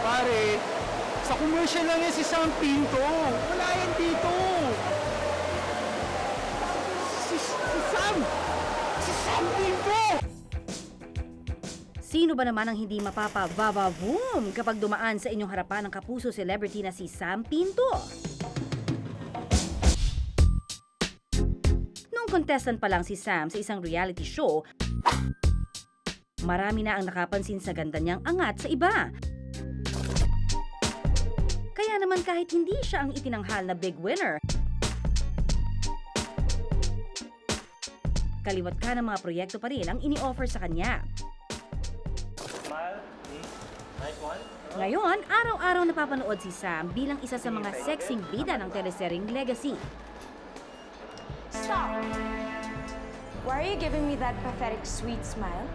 Pare, sa commercial lang yan si Sam Pinto. Wala yan dito. Si, si Sam! Si Sam Pinto! Sino ba naman ang hindi mapapa-vava-voom kapag dumaan sa inyong harapan ng kapuso celebrity na si Sam Pinto? Nung contestant pa lang si Sam sa isang reality show, marami na ang nakapansin sa ganda niyang angat sa iba. Kaya naman kahit hindi siya ang itinanghal na big winner, kaliwat ka ng mga proyekto pa rin ang ini-offer sa kanya. Ngayon, araw-araw napapanood si Sam bilang isa sa mga sexing bida ng teleseryeng Legacy. Stop! Why are you giving me that pathetic sweet smile?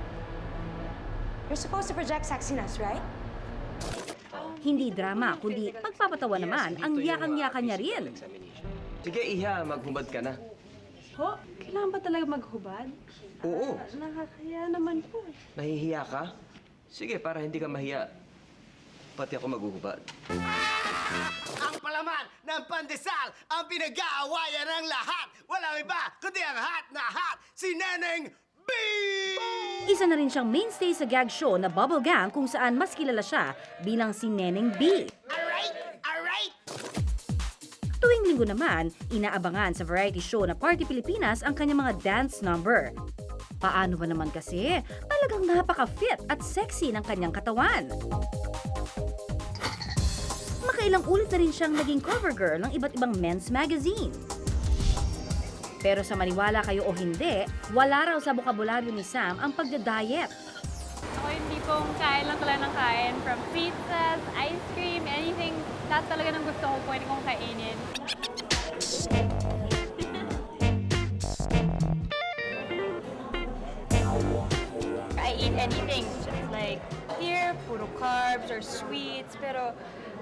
You're supposed to project sexiness, right? Hindi drama, kundi pagpapatawa naman ang yakang-yaka niya rin. Sige, Iha, maghubad ka na. Ho? Kailangan ba talaga maghubad? Oo. Nakakaya naman po. Nahihiya ka? Sige, para hindi ka mahiya. Pati ako maghuhubad. Ang palaman ng pandesal ang pinag-aawayan ng lahat. Walang iba kundi ang hot na hot, si Neneng! Isa na rin siyang mainstay sa gag show na Bubble Gang kung saan mas kilala siya bilang si Neneng B. Alright, alright! Tuwing linggo naman, inaabangan sa variety show na Party Pilipinas ang kanyang mga dance number. Paano ba naman kasi? Talagang napaka-fit at sexy ng kanyang katawan. Makailang ulit na rin siyang naging cover girl ng iba't ibang men's magazine. Pero sa maniwala kayo o hindi, wala raw sa bokabularyo ni Sam ang pagda-diet. Ako yung tipong kain lang talaga ng kain. From pizzas, ice cream, anything. Lahat talaga ng gusto ko pwede kong kainin. I eat anything. Just like here, puro carbs or sweets. Pero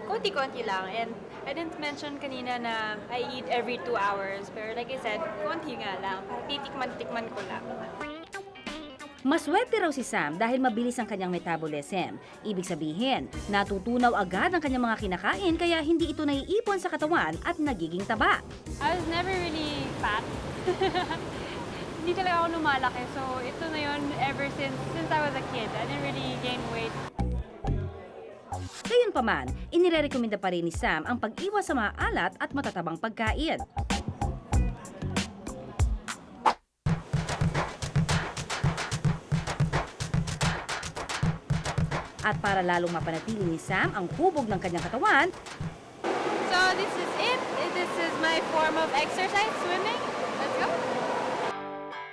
konti-konti lang. And I didn't mention kanina na I eat every two hours. Pero like I said, konti nga lang. Titikman-tikman ko lang. Maswerte raw si Sam dahil mabilis ang kanyang metabolism. Ibig sabihin, natutunaw agad ang kanyang mga kinakain kaya hindi ito naiipon sa katawan at nagiging taba. I was never really fat. Hindi talaga ako lumalaki. So, ito na yun ever since since I was a kid. I didn't really gain weight. Gayunpaman, inirerekomenda pa rin ni Sam ang pag-iwas sa mga alat at matatabang pagkain. At para lalong mapanatili ni Sam ang hubog ng kanyang katawan, So, this is it. This is my form of exercise, swimming. Let's go.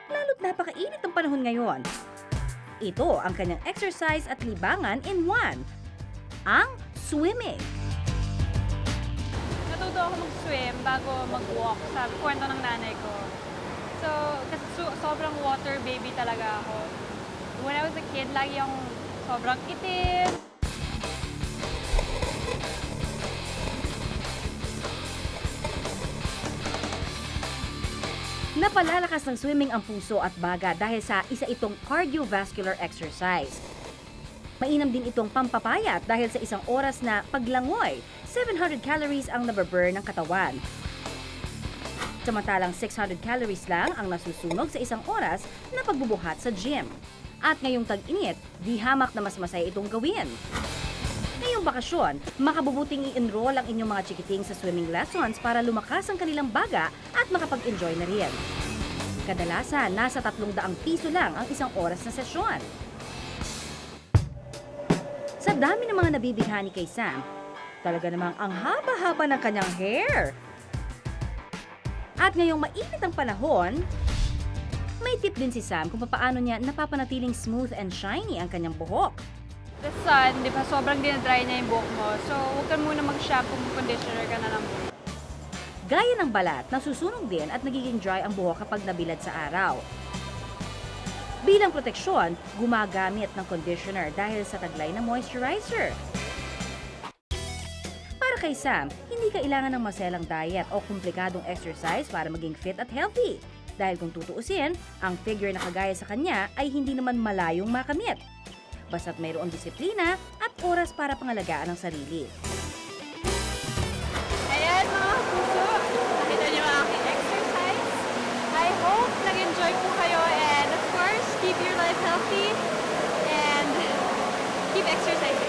lalo't napakainit ang panahon ngayon. Ito ang kanyang exercise at libangan in one, ang swimming. Natuto ako mag-swim bago mag-walk sa kwento ng nanay ko. So, kasi so- sobrang water baby talaga ako. When I was a kid, lagi akong sobrang itim. Napalalakas ng swimming ang puso at baga dahil sa isa itong cardiovascular exercise. Mainam din itong pampapayat dahil sa isang oras na paglangoy, 700 calories ang nababurn ng katawan. Samantalang 600 calories lang ang nasusunog sa isang oras na pagbubuhat sa gym. At ngayong tag-init, di hamak na mas masaya itong gawin. Ngayong bakasyon, makabubuting i-enroll ang inyong mga chikiting sa swimming lessons para lumakas ang kanilang baga at makapag-enjoy na rin. Kadalasan, nasa 300 piso lang ang isang oras na sesyon. Sa dami ng mga nabibighani kay Sam, talaga namang ang haba-haba ng kanyang hair. At ngayong mainit ang panahon, may tip din si Sam kung paano niya napapanatiling smooth and shiny ang kanyang buhok. The sun, di ba, sobrang dinadry na yung buhok mo. So, huwag ka muna mag-shampoo, conditioner ka na lang. Gaya ng balat, nasusunog din at nagiging dry ang buhok kapag nabilad sa araw. Bilang proteksyon, gumagamit ng conditioner dahil sa taglay ng moisturizer. Para kay Sam, hindi kailangan ng maselang diet o komplikadong exercise para maging fit at healthy. Dahil kung tutuusin, ang figure na kagaya sa kanya ay hindi naman malayong makamit. Basta't mayroong disiplina at oras para pangalagaan ang sarili. Ayan mga puso, nakita niyo ang aking exercise. I hope nag-enjoy po kayo healthy and keep exercising.